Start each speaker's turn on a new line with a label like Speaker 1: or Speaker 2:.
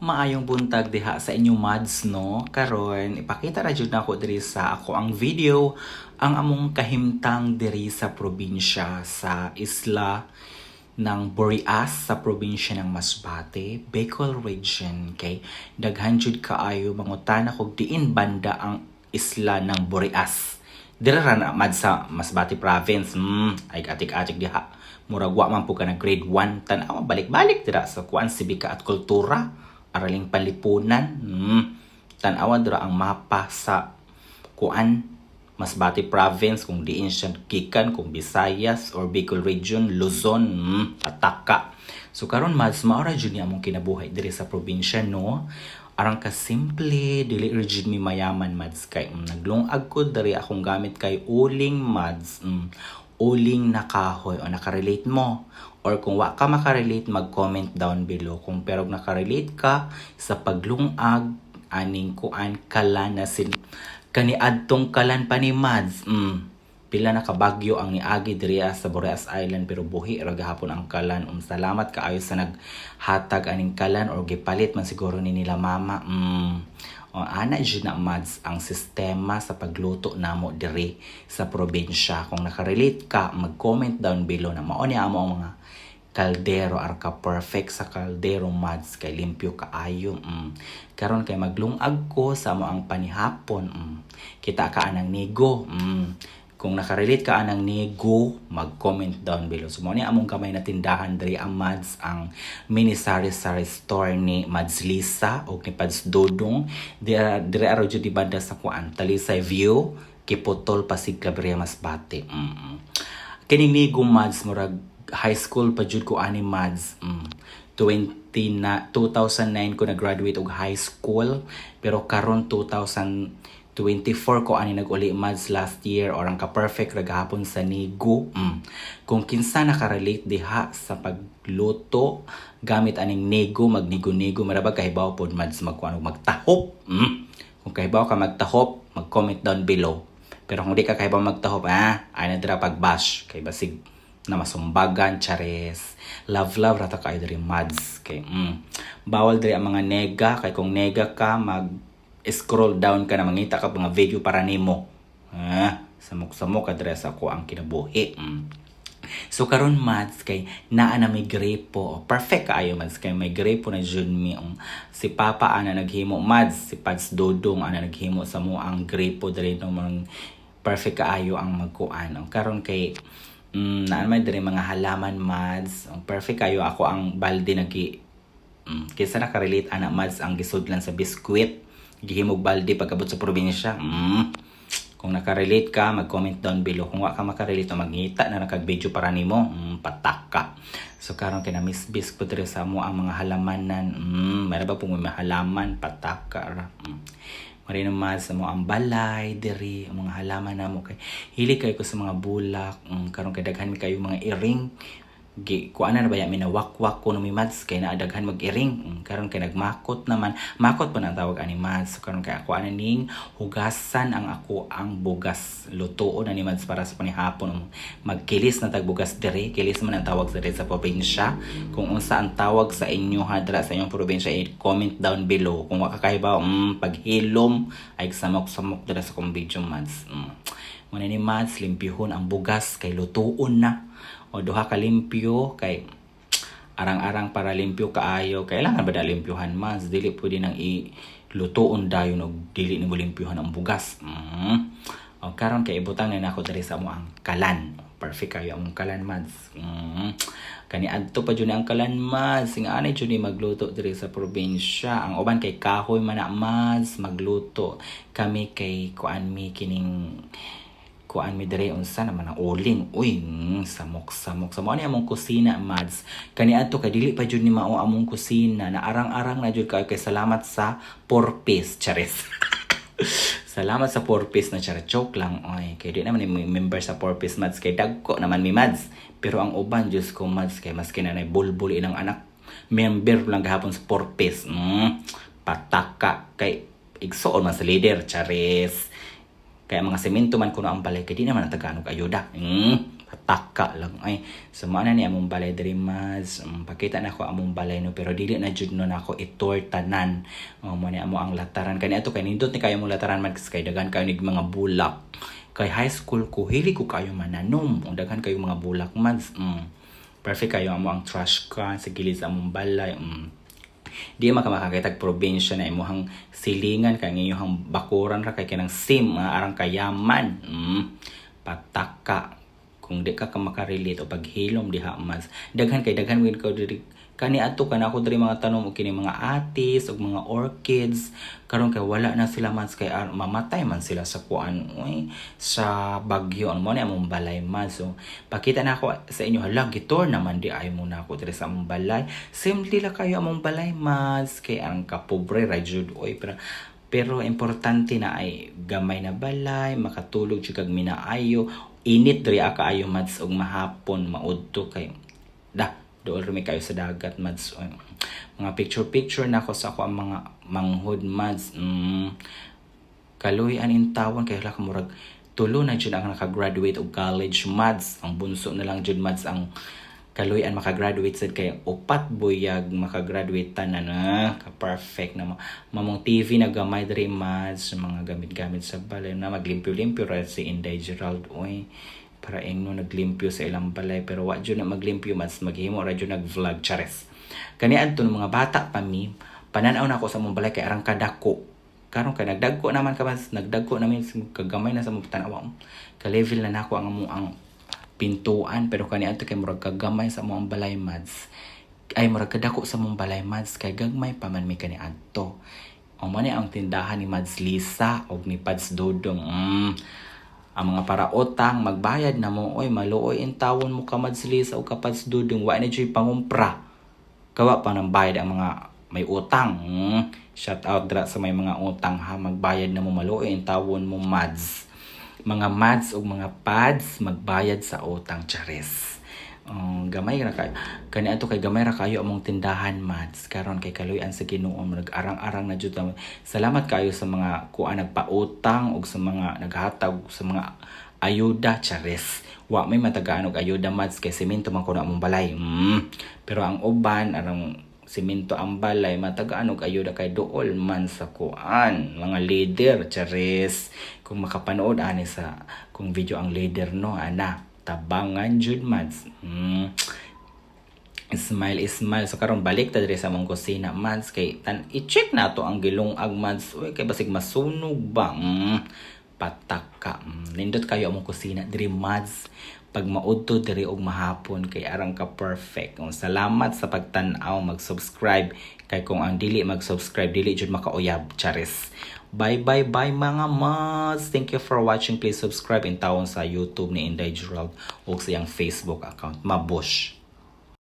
Speaker 1: Maayong buntag diha sa inyong mads no. Karon ipakita ra jud nako diri sa ako ang video ang among kahimtang diri sa probinsya sa isla ng Boreas sa probinsya ng Masbate, Bicol Region. Kay daghan jud kaayo mangutana kog diin banda ang isla ng Boreas. Dira ra na sa Masbate province. Hmm, ay atik-atik diha. Murag wa man po ka na grade 1 tan-aw balik-balik dira sa kuan sibika at kultura araling palipunan. Hmm. Tan-awan dira ang mapa sa kuan Masbate province kung diin siya gikan kung Visayas or Bicol region, Luzon, hmm, ataka. So karon mas maora jud ni among kinabuhay diri sa probinsya no. Arang ka simple, dili jud mi mayaman mads kay mm, naglungag ko diri akong gamit kay uling mads. Mm, uling na kahoy o nakarelate mo. Or kung wa ka makarelate, mag-comment down below. Kung pero nakarelate ka sa paglungag, aning kuan kalan na sin kani adtong kalan pa ni Mads. Mm. Pila na kabagyo ang niagi diriya sa Boreas Island pero buhi ra gahapon ang kalan. Um, salamat kaayo sa naghatag aning kalan or gipalit man siguro ni nila mama. Mm. O, ana jud na mads ang sistema sa pagluto namo diri sa probinsya. Kung nakarelate ka, mag-comment down below na mao ni amo ang mga kaldero ar ka perfect sa kaldero mads kay limpyo kaayo mm. karon kay maglungag ko sa mo ang panihapon mm. kita ka anang nigo mm. Kung nakarelate ka anang nigo mag-comment down below so mo ni among kamay na tindahan diri ang mads ang mini sari sari store ni Mads Lisa o ni Pads Dodong diri diri aro jud di banda sa kuan Talisay View Kipotol Pasig Claveria Masbate mm. kining nigo mads murag high school pa jud ko ani mads mm. 20 na 2009 ko na-graduate og high school pero karon 2024 ko ani nag-uli mads last year or ang ka perfect ra sa nigo mm. kung kinsa nakarelate diha sa pagluto gamit aning nego magnigo-nego marabag kahibaw pod mads magkuan magtahop mm. kung kahibaw ka magtahop mag-comment down below pero kung di ka kahibaw magtahop ah ay na dira pag-bash kay basig na masumbagan, chares. Love, love, rata kayo diri mads. Kay, mm. Bawal diri ang mga nega. Kay kung nega ka, mag scroll down ka na mangita ka mga video para nimo. Ah, samok-samok ka diri sa ko ang kinabuhi. Mm. So karon mads kay naa na may grepo. Perfect kaayo mads kay may grepo na jud mi um, si Papa ana naghimo mads si Pads Dodong ana naghimo sa mo ang grepo diri no mga perfect kaayo ang magkuan. Karon kay Mm, naan may diri mga halaman mads. Ang perfect kayo ako ang balde nagi mm, kaysa nakarelate ana mads ang gisudlan sa biskwit. Gihimog balde pagabot sa probinsya. Mm. Kung nakarelate ka, mag-comment down below. Kung wa ka makarelate, magngita na nakag-video para nimo, mm, patak ka. So karon kay na miss bis diri sa mo ang mga halamanan. Mm, mayroon ba pong may halaman, patak ka ra. Mm. Mari naman sa mo ang balay, diri, ang mga halaman na mo kay hili kay ko sa mga bulak, um, karon kay daghan mi kayo mga iring. Gi kuan na ba ya minawakwak ko no mi mads kay naadaghan mag-iring. Um, karon kay nagmakot naman, makot pa na tawag ani mads. So, karon kay ako ana ning hugasan ang ako ang bugas. Lutoon na ni mads para sa panihapon. Magkilis na tag bugas diri, kilis man ang tawag sa sa probinsya. Kung unsa ang tawag sa inyo hadra sa inyong probinsya, i-comment down below. Kung wa ka kahibaw, um, paghilom ay samok-samok dira sa kong video mads. Um. Muna ni mads, limpyhon ang bugas kay lutuon na. O duha ka limpyo kay arang-arang para limpyo kaayo. Kailangan ba da limpyuhan mads? Dili pwede nang i lutuon dayon og dili ni mo limpyuhan ang bugas. Mm. O karon kay ibutang na nako diri sa mo ang kalan. Perfect kayo ang kalan mads. Mm. Kani adto pa jud ang kalan mads. Sing anay jud ni magluto diri sa probinsya. Ang uban kay kahoy man na mads magluto. Kami kay kuan mi kining kuan mi dire unsa naman ang uling uy mm, samok samok sa mo ni among kusina mads kani adto kay dili pa jud ni mao among kusina na arang-arang na jud kay kay salamat sa porpis chares Salamat sa Porpis na chara joke lang. Oy, kay di naman ni member sa Porpis Mads kay dagko naman mi Mads. Pero ang uban Diyos ko Mads kay mas kinanay bulbul inang anak member lang gahapon sa Porpis. Mm, pataka kay igsoon man sa leader charis. Kaya mga semento man kuno ang balay kay di naman ang Tagalog ayuda. Mm, Ataka lang ay sama na ni among balay diri mas um, pakita na ko among balay no pero dili na jud no nako itor tanan mo ni amo ang lataran kani ato kay nindot ni kayo mong lataran man kay daghan kayo nig mga bulak kay high school ko hili ko kayo mananom o daghan kayo mga bulak mads mm. perfect kayo amo ang trash can sa gilid sa among balay mm. Di man ka makakitag probinsya na imuhang silingan kay ngayong bakuran ra kay kanang sim arang kayaman mm. pataka kung di ka ka makarelate o paghilom diha mas daghan kay daghan win ko diri. Kani ato kana ako diri mga tanom o kini mga atis o mga orchids karon kay wala na sila mas kay ah, mamatay man sila sa kuan uy, sa bagyo. Ano mo ni among balay mas so pakita na ako sa inyo hala gitor naman di ay muna ako diri sa among balay. Simple la kayo among balay mas kay ang kapobre ra jud oy pero pero importante na ay gamay na balay, makatulog siya kag minaayo, init diri aka ayo mads og mahapon maudto kay da dool rumi kayo sa dagat mads. Mga picture picture na ko sa ako ang mga manghud mads. Mm, kaluy anin tawon kay hala ka murag tulo na jud ang naka-graduate og college mads. Ang bunso na lang jud mads ang kaluy an makagraduate sad kay upat buyag makagraduate tanan na ka perfect na mo- mamong TV na gamay diri mads mga gamit-gamit sa balay na maglimpyo-limpyo ra si Inday Gerald oy. Para ingno naglimpyo sa ilang balay pero wa jud na maglimpyo mas maghimo ra jud nag-vlog chares. Kani adto mga bata pa mi. Pananaw na ako sa mong balay kay arang kadako. Karon kay nagdagko naman ka mas nagdagko namin kagamay na sa mong tanawa ka level na nako ang among ang pintuan pero kani adto kay murag kagamay sa mong balay mads ay murag kadako sa mong balay mads kay gagmay pa man mi kani adto o man ang tindahan ni Mads Lisa og ni Pads Dodong mm. ang mga paraotang magbayad na mo oy maluoy in tawon mo ka Mads Lisa o ka Pads Dodong wa na jud pangumpra kawa pa ng bayad ang mga may utang. Mm. Shout out dra sa may mga utang ha. Magbayad na mo maluoy ang tawon mo mads. Mga mads o mga pads magbayad sa utang chares. Um, gamay ra kayo. Kani ato kay gamay ra kayo among tindahan mads. Karon kay kaluyan sa Ginoo nag-arang-arang na jud. Salamat kayo sa mga kuan nagpautang og sa mga naghatag sa mga ayuda chares wa may matagaan og ayuda mads kay semento man ko na among balay mm. pero ang uban arang semento ang balay matagaan og ayuda kay duol man sa kuan. Mga leader chares kung makapanood ani sa kung video ang leader no ana. Tabangan jud mads. Mm. Smile smile. So karon balik ta diri sa among kusina mads. Kay tan i-check nato ang gilungag mads. Uy kay basig masunog ba? Mm pataka. Mm, Nindot kayo among kusina diri mads pag maudto diri og mahapon kay arang ka perfect. Kung salamat sa pagtan-aw, mag-subscribe kay kung ang dili mag-subscribe dili jud makauyab. Charis. Bye bye bye mga mads. Thank you for watching. Please subscribe in tawon sa YouTube ni Inday Gerald o sa iyang Facebook account. Mabush.